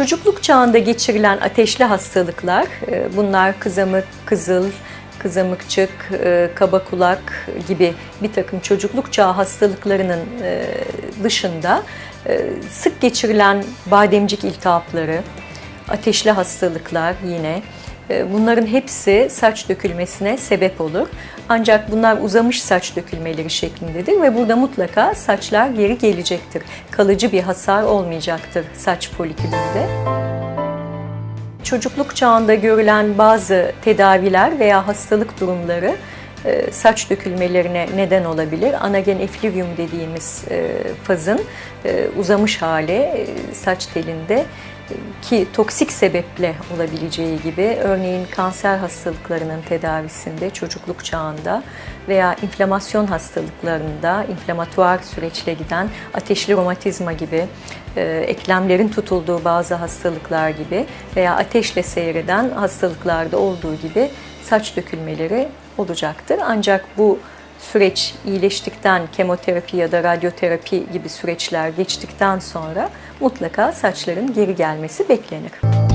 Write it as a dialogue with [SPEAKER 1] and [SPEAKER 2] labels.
[SPEAKER 1] Çocukluk çağında geçirilen ateşli hastalıklar, e, bunlar kızamık, kızıl, kızamıkçık, e, kaba kulak gibi bir takım çocukluk çağı hastalıklarının e, dışında sık geçirilen bademcik iltihapları, ateşli hastalıklar yine, Bunların hepsi saç dökülmesine sebep olur. Ancak bunlar uzamış saç dökülmeleri şeklindedir ve burada mutlaka saçlar geri gelecektir. Kalıcı bir hasar olmayacaktır saç folikülünde. Çocukluk çağında görülen bazı tedaviler veya hastalık durumları e, saç dökülmelerine neden olabilir. Anagen eflüvyum dediğimiz e, fazın e, uzamış hali saç telinde ki toksik sebeple olabileceği gibi örneğin kanser hastalıklarının tedavisinde çocukluk çağında veya inflamasyon hastalıklarında inflamatuar süreçle giden ateşli romatizma gibi e, eklemlerin tutulduğu bazı hastalıklar gibi veya ateşle seyreden hastalıklarda olduğu gibi saç dökülmeleri olacaktır. Ancak bu süreç iyileştikten, kemoterapi ya da radyoterapi gibi süreçler geçtikten sonra mutlaka saçların geri gelmesi beklenir.